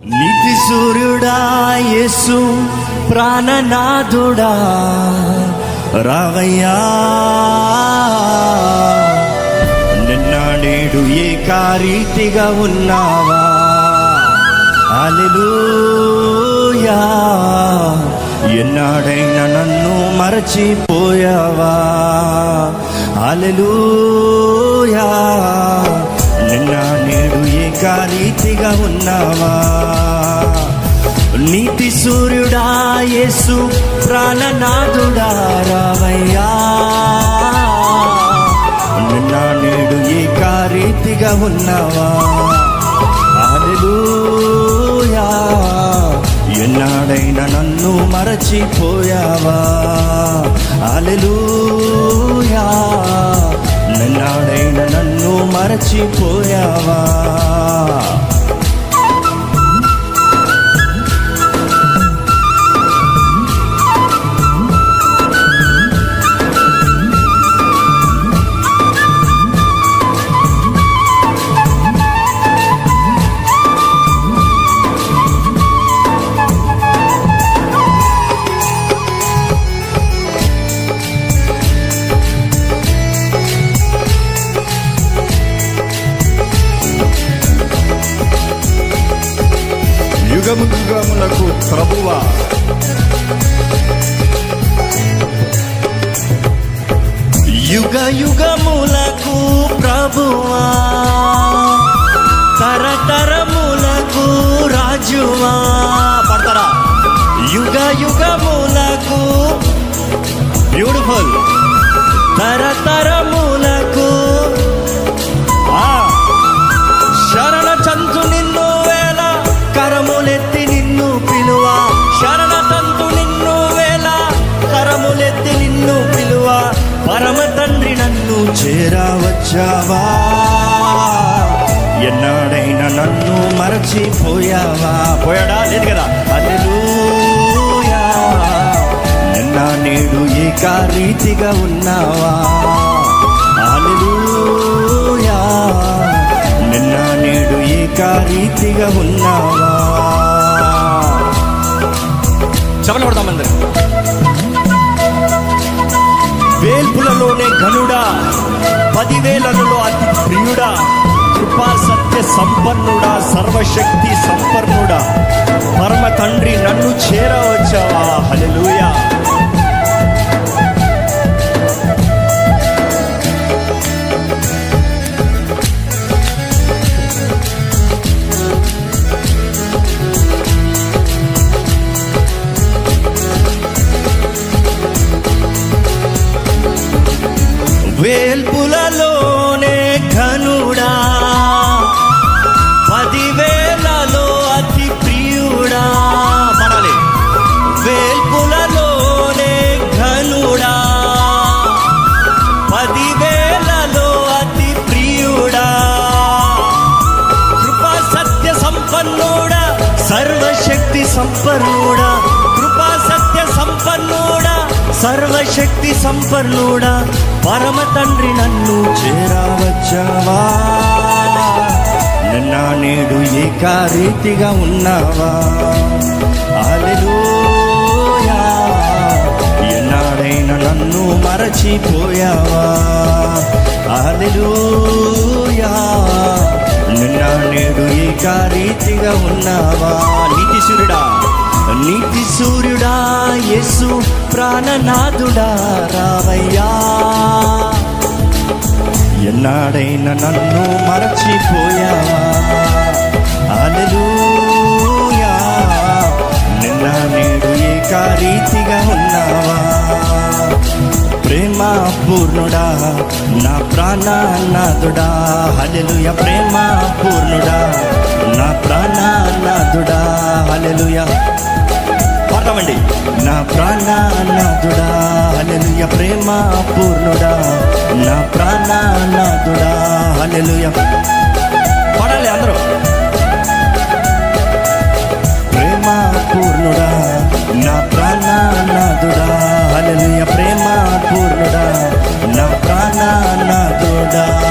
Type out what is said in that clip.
నీతి సూర్యుడా యేసు ప్రాణనాథుడా రావయ్యా. నిన్న నేడు ఏకారీతిగా ఉన్నావా? అలెలుయా ఎన్నాడైనా నన్ను మరచిపోయావా? అలెలుయా అయినా నేడు ఇంకా నీతిగా ఉన్నావా? నీతి సూర్యుడా యేసు ప్రాణనాథుడా రావయ్యా. నిన్న నేడు ఇంకా రీతిగా ఉన్నావా? హల్లెలూయా. ఎన్నాడైనా నన్ను మరచిపోయావా? హల్లెలూయా. నిన్నాడైనా నన్ను మరచిపోయావా యుగము యుగములకు ప్రభువా యుగ యుగములకు ప్రభువా తరతరములకు రాజువా పడతారా యుగ యుగములకు బ్యూటిఫుల్ తరతరములకు మరచావా ఎన్నాడైనా నన్ను మరచిపోయావా? పోయాడా? లేదు కదా? అల్లెలూయా నిన్న నేడు ఏకారీతిగా ఉన్నావా? హల్లెలూయా. నిన్న నేడు ఏకారీతిగా ఉన్నావా? ధన్యుడా కృపా సత్య సంపన్నుడా సర్వశక్తి సంపన్నుడా పరమ తండ్రి నన్ను చేరవచ్చావా? హలలుయా వేల్పులలో సంపన్నుడా సర్వశక్తి సంపన్నుడా. కృపా సత్య సంపన్నుడా. సర్వశక్తి సంపన్నుడా. పరమ తండ్రి నన్ను చేరవచ్చావా? నిన్న నేడు ఏకారీతిగా ఉన్నావా? హల్లెలూయా. ఎన్నాడైనా నన్ను మరచిపోయావా? హల్లెలూయా. ఏకారీతిగా ఉన్నావా? నీతి సూర్యుడా? నీతి సూర్యుడా యేసు ప్రాణనాథుడా రావయ్యా. ఎన్నాడైనా నన్ను మరచిపోయావా? హల్లెలూయా. నిన్న నేడు ఏకారీతిగా ప్రాణనాథుడా హలెలుయ ప్రేమ పూర్ణుడా. నా ప్రాణనాథుడా హలెలుయ పాడమండి నా ప్రాణనాథుడా హలెలుయ ప్రేమ పూర్ణుడా. నా ప్రాణనాథుడా హలెలుయ పాడాలి అందరూ. না না গোডা